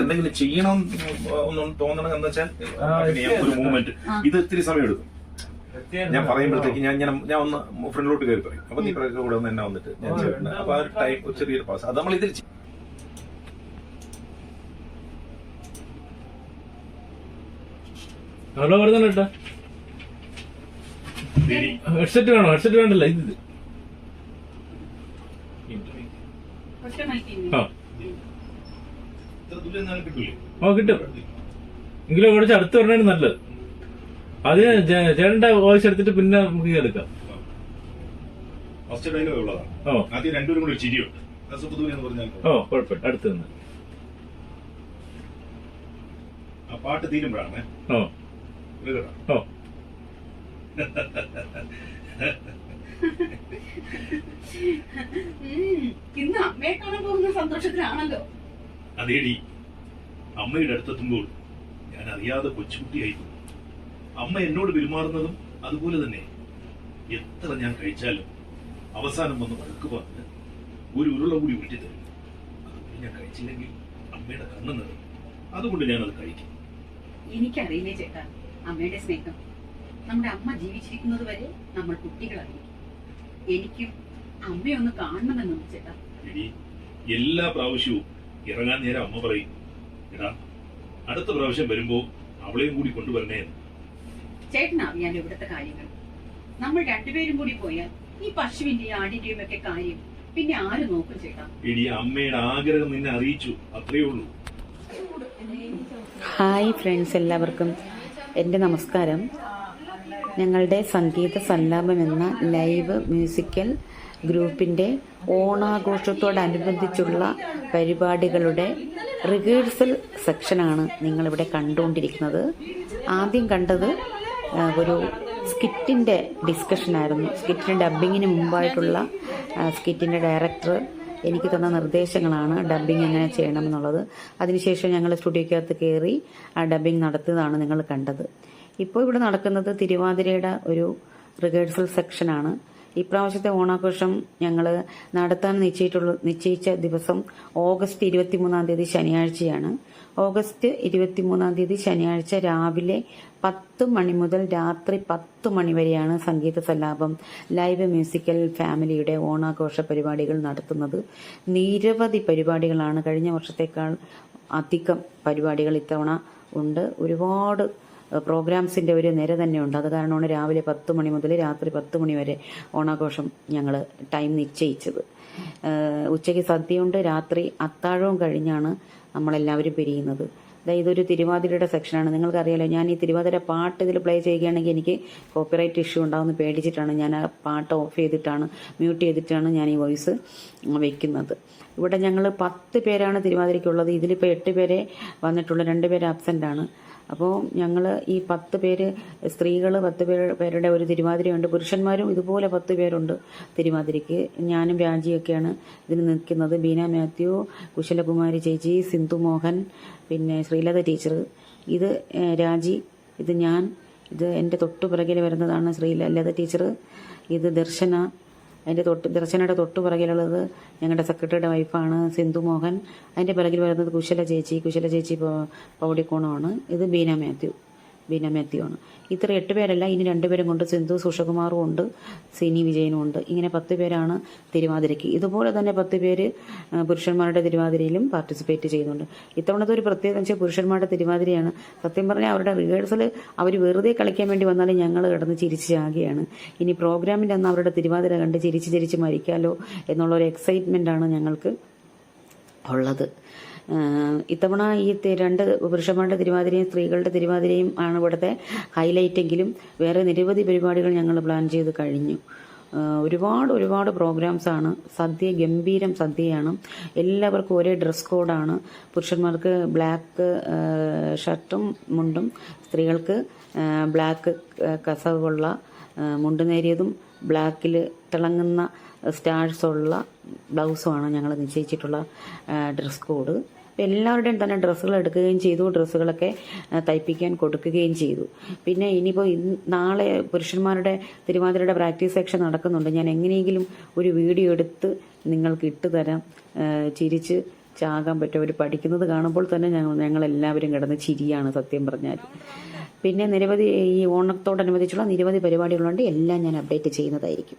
എന്തെങ്കിലും ചെയ്യണം ഒന്നും തോന്നണം എന്ന് വെച്ചാൽ ഒരു മൂവ്മെന്റ് ഇത് ഇത്തിരി സമയം എടുക്കും ഞാൻ പറയുമ്പോഴത്തേക്ക് ഞാൻ ഞാൻ ഞാൻ ഒന്ന് ഫ്രണ്ടിലോട്ട് കയറി പറയും. അപ്പൊ നീ കൂടെ ഒന്ന് എന്നെ വന്നിട്ട് ഞാൻ ചെയ്യുന്നുണ്ട് അപ്പൊ ആ ഒരു ടൈം ഒരു ചെറിയൊരു പാസ് അത് നമ്മൾ ഇതിൽ. ഹലോ പറഞ്ഞല്ലോ കേട്ടോ. ഹെഡ്സെറ്റ് വേണോ? ഹെഡ്സെറ്റ് വേണ്ടല്ലോ ഇത്? ആ. ഓ കിട്ടും. എങ്കിലും കുറച്ച് അടുത്ത് പറഞ്ഞാണ് നല്ലത്. അതിന് ചേട്ടന്റെ വോയിസ് എടുത്തിട്ട് പിന്നെ നമുക്ക് എടുക്കാം. ഫസ്റ്റ് ഡയലോഗ് ഉള്ളതാണ്. ആദ്യം രണ്ടുപേരും കൂടി എന്ന് പറഞ്ഞാൽ ഓ കുഴപ്പമില്ല. അടുത്ത് നിന്ന്. ആ പാട്ട് തീരുമ്പോഴാണ്. ഓ. ഓ. ഇന്ന് അമ്മയെ കാണാൻ പോകുന്ന സന്തോഷത്തിലാണല്ലോ. അതേടി. അമ്മയുടെ അടുത്തെത്തുമ്പോൾ ഞാൻ അറിയാതെ കൊച്ചുകുട്ടിയായി അമ്മ എന്നോട് പെരുമാറുന്നതും അതുപോലെ തന്നെ. എത്ര ഞാൻ കഴിച്ചാലും അവസാനം വന്ന് വഴക്ക് പറഞ്ഞ് ഒരു ഉരുള കൂടി ഉരുട്ടിത്തരും തരും. ഞാൻ കഴിച്ചില്ലെങ്കിൽ അമ്മയുടെ കണ്ണ് നിറയും. അതുകൊണ്ട് ഞാൻ അത് കഴിക്കും. എനിക്കറിയില്ലേ ചേട്ടാ അമ്മയുടെ സ്നേഹം. നമ്മുടെ അമ്മ ജീവിച്ചിരിക്കുന്നത് വരെ നമ്മൾ കുട്ടികളായിരിക്കും എനിക്കും അമ്മയൊന്ന് കാണണമെന്ന് ചേട്ടാ. എടി എല്ലാ പ്രാവശ്യവും ഇറങ്ങാൻ നേരം അമ്മ പറയും എടാ അടുത്ത പ്രാവശ്യം വരുമ്പോ അവളെയും കൂടി കൊണ്ടുവരണേ എന്ന്." ചേട്ടനറിയാലോ ഇവിടുത്തെ കാര്യങ്ങൾ. നമ്മൾ രണ്ടുപേരും കൂടി പോയാൽ ഈ പശുവിന്റെയും ആടിന്റെയും ഒക്കെ കാര്യം പിന്നെ ആര് നോക്കും ചേട്ടാ? എടി അമ്മയുടെ ആഗ്രഹം നിന്നെ അറിയിച്ചു അത്രേ ഉള്ളൂ. ഹായ് ഫ്രണ്ട്സ് എല്ലാവർക്കും. എന്റെ നമസ്കാരം. ഞങ്ങളുടെ സംഗീത സല്ലാപം എന്ന ലൈവ് മ്യൂസിക്കൽ ഗ്രൂപ്പിന്റെ ഓണാഘോഷത്തോടനുബന്ധിച്ചുള്ള പരിപാടികളുടെ റിഹേഴ്സൽ സെക്ഷനാണ് നിങ്ങളിവിടെ കണ്ടുകൊണ്ടിരിക്കുന്നത്. ആദ്യം കണ്ടത് ഒരു സ്കിറ്റിന്റെ ഡിസ്കഷനായിരുന്നു. സ്കിറ്റിന്റെ ഡബ്ബിങ്ങിന് മുമ്പായിട്ടുള്ള സ്കിറ്റിന്റെ ഡയറക്ടർ എനിക്ക് തന്ന നിർദ്ദേശങ്ങളാണ് ഡബ്ബിംഗ് എങ്ങനെ ചെയ്യണം എന്നുള്ളത്. അതിനുശേഷം ഞങ്ങൾ സ്റ്റുഡിയോക്കകത്ത് കയറി ആ ഡബ്ബിംഗ് നടത്തിയതാണ് നിങ്ങൾ കണ്ടത്. ഇപ്പോൾ ഇവിടെ നടക്കുന്നത് തിരുവാതിരയുടെ ഒരു റിഹേഴ്സൽ സെക്ഷനാണ് ഇപ്രാവശ്യത്തെ ഓണാഘോഷം ഞങ്ങൾ നടത്താൻ നിശ്ചയിട്ടുള്ള നിശ്ചയിച്ച ദിവസം ഓഗസ്റ്റ് ഇരുപത്തിമൂന്നാം തീയതി ശനിയാഴ്ചയാണ്. ഓഗസ്റ്റ് ഇരുപത്തിമൂന്നാം തീയതി ശനിയാഴ്ച രാവിലെ പത്ത് മണി മുതൽ രാത്രി പത്ത് മണി വരെയാണ് സംഗീത സല്ലാപം ലൈവ് മ്യൂസിക്കൽ ഫാമിലിയുടെ ഓണാഘോഷ പരിപാടികൾ നടത്തുന്നത്. നിരവധി പരിപാടികളാണ് കഴിഞ്ഞ വർഷത്തേക്കാൾ അധികം പരിപാടികൾ ഇത്തവണ ഉണ്ട്. ഒരുപാട് പ്രോഗ്രാംസിന്റെ ഒരു നിര തന്നെയുണ്ട് അത് കാരണമാണ് രാവിലെ പത്ത് മണി മുതൽ രാത്രി പത്ത് മണി വരെ ഓണാഘോഷം ഞങ്ങൾ ടൈം നിശ്ചയിച്ചത്. ഉച്ചയ്ക്ക് സദ്യയുണ്ട് രാത്രി അത്താഴവും കഴിഞ്ഞാണ് നമ്മളെല്ലാവരും പിരിയുന്നത്. ഇതൊരു തിരുവാതിരയുടെ സെക്ഷനാണ്. നിങ്ങൾക്കറിയാലോ ഞാൻ ഈ തിരുവാതിര പാട്ട് ഇതിൽ പ്ലേ ചെയ്യുകയാണെങ്കിൽ എനിക്ക് കോപ്പിറൈറ്റ് ഇഷ്യൂ ഉണ്ടാവുമെന്ന് പേടിച്ചിട്ടാണ് ഞാൻ ആ പാട്ട് ഓഫ് ചെയ്തിട്ടാണ് മ്യൂട്ട് ചെയ്തിട്ടാണ് ഞാൻ ഈ വോയിസ് വെക്കുന്നത്. ഇവിടെ ഞങ്ങൾ പത്ത് പേരാണ് തിരുവാതിരയ്ക്കുള്ളത് ഇതിലിപ്പോൾ എട്ട് പേരെ വന്നിട്ടുള്ളൂ. രണ്ട് പേര് ആബ്സെന്റ് ആണ്. അപ്പോൾ ഞങ്ങൾ ഈ പത്ത് പേര് സ്ത്രീകൾ പത്ത് പേര് പേരുടെ ഒരു തിരുവാതിരയുണ്ട് പുരുഷന്മാരും ഇതുപോലെ പത്ത് പേരുണ്ട് തിരുവാതിരയ്ക്ക് ഞാനും രാജിയൊക്കെയാണ് ഇതിന് നിൽക്കുന്നത്. ബീന മാത്യു കുശലകുമാരി ചേച്ചി സിന്ധു മോഹൻ പിന്നെ ശ്രീലത ടീച്ചർ ഇത് രാജി ഇത് ഞാൻ. ഇത് എന്റെ തൊട്ടു പിറകിൽ വരുന്നതാണ് ശ്രീലത ടീച്ചർ ഇത് ദർശന അതിന്റെ തൊട്ട് ദർശനയുടെ തൊട്ടു പിറകിലുള്ളത് ഞങ്ങളുടെ സെക്രട്ടറിയുടെ വൈഫാണ് സിന്ധു മോഹൻ. അതിന്റെ പിറകിൽ വരുന്നത് കുശല ചേച്ചി. കുശല ചേച്ചി പൗടിക്കോണമാണ് ഇത് ബീന മാത്യു. ബീന മാത്യു ആണ് ഇത്ര എട്ട് പേരല്ല ഇനി രണ്ടുപേരും കൊണ്ട് സിന്ധു സുഷകുമാറും ഉണ്ട് സിനി വിജയനും ഉണ്ട്. ഇങ്ങനെ പത്ത് പേരാണ് തിരുവാതിരയ്ക്ക്. ഇതുപോലെ തന്നെ പത്ത് പേര് പുരുഷന്മാരുടെ തിരുവാതിരയിലും പാർട്ടിസിപ്പേറ്റ് ചെയ്യുന്നുണ്ട്. ഇത്തവണത്തെ ഒരു പ്രത്യേകത വെച്ചാൽ പുരുഷന്മാരുടെ തിരുവാതിരയാണ്. സത്യം പറഞ്ഞാൽ അവരുടെ റിഹേഴ്സൽ അവർ വെറുതെ കളിക്കാൻ വേണ്ടി വന്നാലും ഞങ്ങൾ കിടന്ന് ചിരിച്ച് ചാകുകയാണ്. ഇനി പ്രോഗ്രാമിന്റെ അന്ന് അവരുടെ തിരുവാതിര കണ്ട് ചിരിച്ച് ചിരിച്ച് ഒരു എക്സൈറ്റ്മെന്റ് ആണ് ഞങ്ങൾക്ക് ഉള്ളത്. ഇത്തവണ ഈ രണ്ട് പുരുഷന്മാരുടെ തിരുവാതിരയും സ്ത്രീകളുടെ തിരുവാതിരയും ആണ് ഇവിടുത്തെ ഹൈലൈറ്റ് എങ്കിലും വേറെ നിരവധി പരിപാടികൾ ഞങ്ങൾ പ്ലാൻ ചെയ്ത് കഴിഞ്ഞു. ഒരുപാട് ഒരുപാട് പ്രോഗ്രാംസ് ആണ്. സദ്യ ഗംഭീരം സദ്യയാണ്. എല്ലാവർക്കും ഒരേ ഡ്രസ് കോഡാണ് പുരുഷന്മാർക്ക് ബ്ലാക്ക് ഷർട്ടും മുണ്ടും സ്ത്രീകൾക്ക് ബ്ലാക്ക് കസവുള്ള മുണ്ട് നേരിയതും ബ്ലാക്കിൽ തിളങ്ങുന്ന സ്റ്റാഴ്സുള്ള ബ്ലൗസുമാണ് ഞങ്ങൾ നിശ്ചയിച്ചിട്ടുള്ള ഡ്രസ് കോഡ്. അപ്പോൾ എല്ലാവരുടെയും തന്നെ ഡ്രസ്സുകൾ എടുക്കുകയും ചെയ്തു ഡ്രസ്സുകളൊക്കെ തയ്പ്പിക്കാൻ കൊടുക്കുകയും ചെയ്തു. പിന്നെ ഇനിയിപ്പോൾ ഇന്ന് നാളെ പുരുഷന്മാരുടെ തിരുവാതിരയുടെ പ്രാക്ടീസ് സെക്ഷൻ നടക്കുന്നുണ്ട്. ഞാൻ എങ്ങനെയെങ്കിലും ഒരു വീഡിയോ എടുത്ത് നിങ്ങൾക്ക് ഇട്ട് തരാം. ചിരിച്ച് ചാകാൻ പറ്റും. അവർ പഠിക്കുന്നത് കാണുമ്പോൾ തന്നെ ഞങ്ങൾ ഞങ്ങളെല്ലാവരും കിടന്ന് ചിരിയാണ് സത്യം പറഞ്ഞാൽ പിന്നെ നിരവധി ഈ ഓണത്തോടനുബന്ധിച്ചുള്ള നിരവധി പരിപാടികളുണ്ട്. എല്ലാം ഞാൻ അപ്ഡേറ്റ് ചെയ്യുന്നതായിരിക്കും.